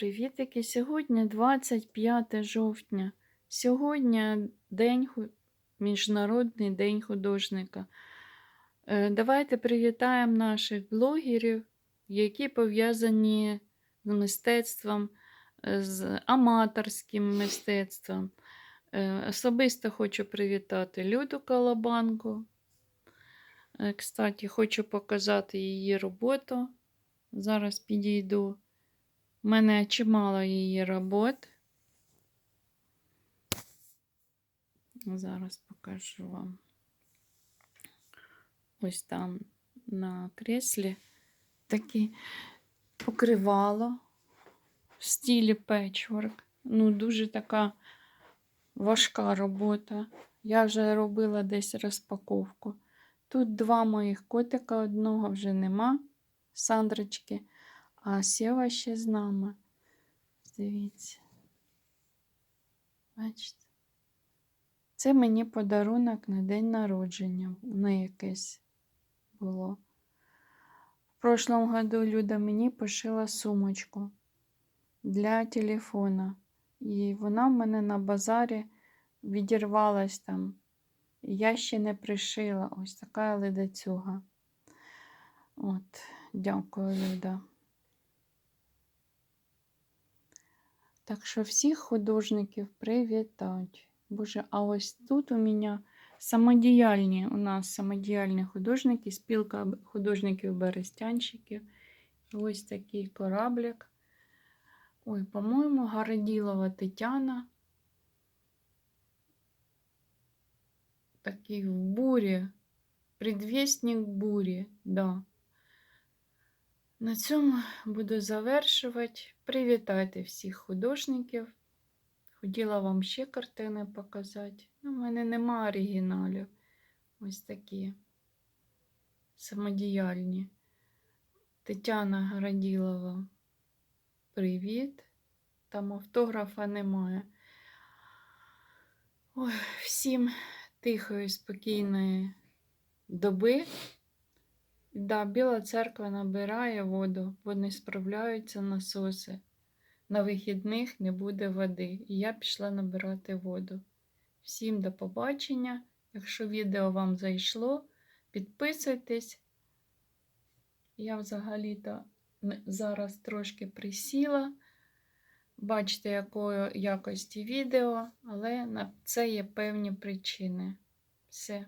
привітики! Сьогодні 25 жовтня. Сьогодні день, Міжнародний день художника. Е, Давайте привітаємо наших блогерів, які пов'язані з мистецтвом, е, з аматорським мистецтвом. Е, Особисто хочу привітати Люду Колобанку. Е, Кстати, хочу показати її роботу. Зараз підійду. У мене чимало її робот. Зараз покажу вам. Ось там на креслі таке покривало в стилі печворк. Ну, дуже така важка робота. Я вже робила десь розпаковку. Тут два моїх котика, одного вже нема, Сандрочки, а Сєва ще з нами. Дивіться. Бачите? Це мені подарунок на день народження. Воно якесь було. В прошлом году Люда мені пошила сумочку для телефона. І вона в мене на базарі відірвалась там. Я ще не пришила. Ось така ледацюга. От, дякую, Люда. Так що всіх художників привітать. Боже, а ось тут у мене самодіяльні, у нас самодіяльні художники, спілка художників-берестянщиків. Ось такий кораблик. Ой, по-моєму, Городілова Тетяна. Такий в бурі. Предвестник бурі, да. На цьому буду завершувати. Привітайте всіх художників. Хотіла вам ще картини показати. Ну, в мене нема оригіналів. Ось такі самодіяльні. Тетяна Городілова. Привіт. Там автографа немає. Ой, всім тихої, спокійної доби. Да, Біла церква набирає воду, бо не справляються насоси. На вихідних не буде води. І я пішла набирати воду. Всім до побачення. Якщо відео вам зайшло, підписуйтесь. Я взагалі-то зараз трошки присіла. Бачите, якої якості відео, але на це є певні причини. Все.